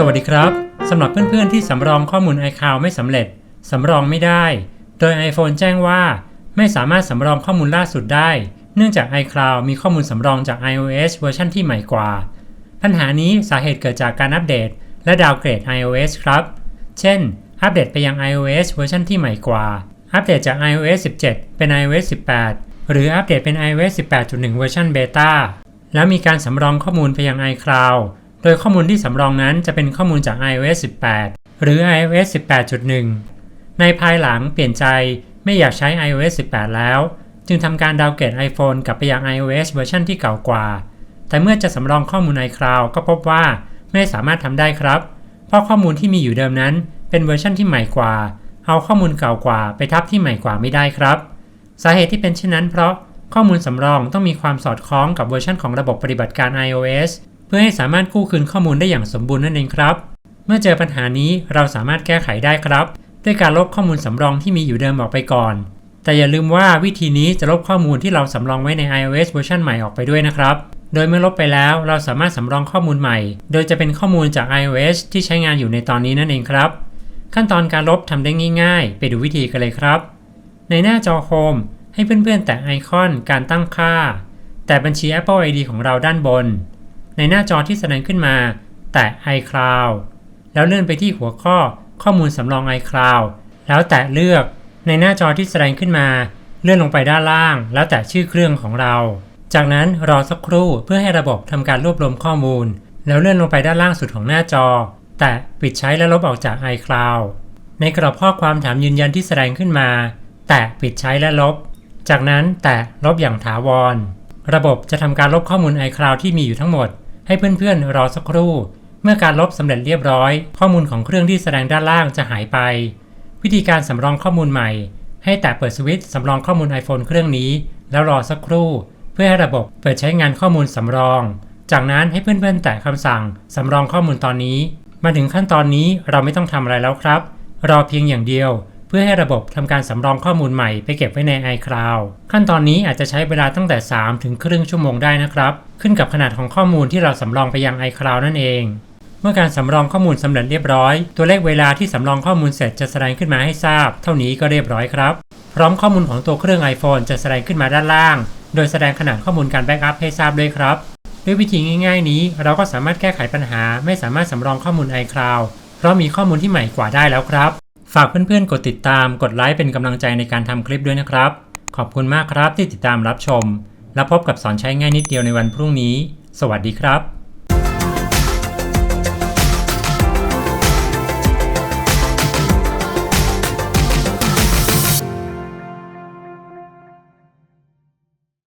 สวัสดีครับสำหรับเพื่อนๆที่สำรองข้อมูล iCloud ไม่สำเร็จ สำรองไม่ได้ โดย iPhone แจ้งว่าไม่สามารถสำรองข้อมูลล่าสุดได้ เนื่องจาก iCloud มีข้อมูลสำรองจาก iOS เวอร์ชันที่ใหม่กว่า ปัญหานี้สาเหตุเกิดจากการอัปเดต และดาวเกรด iOS ครับ เช่น อัปเดตไปยัง iOS เวอร์ชันที่ใหม่กว่า อัปเดตจาก iOS 17 เป็น iOS 18 หรืออัปเดตเป็น iOS 18.1 เวอร์ชันเบต้าแล้วมีการสำรองข้อมูลไปยัง iCloud โดยข้อมูลที่สำรองนั้นจะเป็นข้อมูลจาก iOS 18 หรือ iOS 18.1 ในภายหลังเปลี่ยนใจไม่อยากใช้ iOS 18 แล้ว จึงทำการดาวเกรด iPhone กลับไปยัง iOS เวอร์ชันที่เก่ากว่า แต่เมื่อจะสำรองข้อมูล iCloud ก็พบว่าไม่สามารถทำได้ครับ เพราะข้อมูลที่มีอยู่เดิมนั้น เป็นเวอร์ชันที่ใหม่กว่า เอาข้อมูลเก่ากว่าไปทับที่ใหม่กว่าไม่ได้ครับ สาเหตุที่เป็นเช่นนั้นเพราะข้อมูลสำรองต้องมีความสอดคล้องกับเวอร์ชันของระบบปฏิบัติการ iOS เพื่อให้สามารถกู้คืนข้อมูลได้อย่างสมบูรณ์นั่นเองครับ เมื่อเจอปัญหานี้เราสามารถแก้ไขได้ครับ ด้วยการลบข้อมูลสำรองที่มีอยู่เดิมออกไปก่อน แต่อย่าลืมว่าวิธีนี้จะลบข้อมูลที่เราสำรองไว้ใน iOS เวอร์ชันใหม่ออกไปด้วยนะครับ โดยเมื่อลบไปแล้วเราสามารถสำรองข้อมูลใหม่ โดยจะเป็นข้อมูลจาก iOS ที่ใช้งานอยู่ในตอนนี้นั่นเองครับ ขั้นตอนการลบทำได้ง่าย ๆ ไปดูวิธีกันเลยครับ ในหน้าจอโฮมให้เพื่อนๆ แตะไอคอนการตั้งค่า แต่บัญชี Apple ID ของเราด้านบน ในหน้าจอที่แสดงขึ้นมา แตะ iCloud แล้วเลื่อนไปที่หัวข้อข้อมูลสำรอง iCloud แล้วแตะเลือก ในหน้าจอที่แสดงขึ้นมา เลื่อนลงไปด้านล่าง แล้วแตะชื่อเครื่องของเรา จากนั้นรอสักครู่เพื่อให้ระบบทำการรวบรวมข้อมูล แล้วเลื่อนลงไปด้านล่างสุดของหน้าจอ แตะปิดใช้และลบออกจาก iCloud ในกรอบข้อความถามยืนยันที่แสดงขึ้นมา แตะปิดใช้และลบ จากนั้นแตะลบอย่างถาวร ระบบจะทำการลบข้อมูล iCloud ที่มีอยู่ทั้งหมด ให้เพื่อนๆรอสักครู่ เมื่อการลบสำเร็จเรียบร้อย ข้อมูลของเครื่องที่แสดงด้านล่างจะหายไป วิธีการสำรองข้อมูลใหม่ ให้แตะเปิดสวิตช์สำรองข้อมูล iPhone เครื่องนี้ แล้วรอสักครู่ เพื่อให้ระบบเปิดใช้งานข้อมูลสำรอง จากนั้นให้เพื่อนๆ แตะคำสั่งสำรองข้อมูลตอนนี้ มาถึงขั้นตอนนี้เราไม่ต้องทำอะไรแล้วครับ รอเพียงอย่างเดียว เพื่อให้ระบบทำการสำรองข้อมูลใหม่ไปเก็บไว้ใน iCloud ขั้นตอนนี้อาจจะใช้เวลาตั้งแต่ 3 ถึงครึ่งชั่วโมงได้นะครับ ขึ้นกับขนาดของข้อมูลที่เราสำรองไปยัง iCloud นั่นเอง เมื่อการสำรองข้อมูลสำเร็จเรียบร้อย ตัวเลขเวลาที่สำรองข้อมูลเสร็จจะแสดงขึ้นมาให้ทราบ เท่านี้ก็เรียบร้อยครับ พร้อมข้อมูลของตัวเครื่อง iPhone จะแสดงขึ้นมาด้านล่าง โดยแสดงขนาดข้อมูลการแบ็กอัพให้ทราบด้วยครับด้วยวิธีง่าย ๆ นี้ เราก็สามารถแก้ไขปัญหา ไม่สามารถสำรองข้อมูล iCloud เพราะมีข้อมูลที่ใหม่กว่าได้แล้วครับ ฝากเพื่อนๆ กดติดตาม กดไลค์เป็นกำลังใจในการทำคลิปด้วยนะครับ ขอบคุณมากครับที่ติดตามรับชม แล้วพบกับสอนใช้ง่ายนิดเดียวในวันพรุ่งนี้ สวัสดีครับ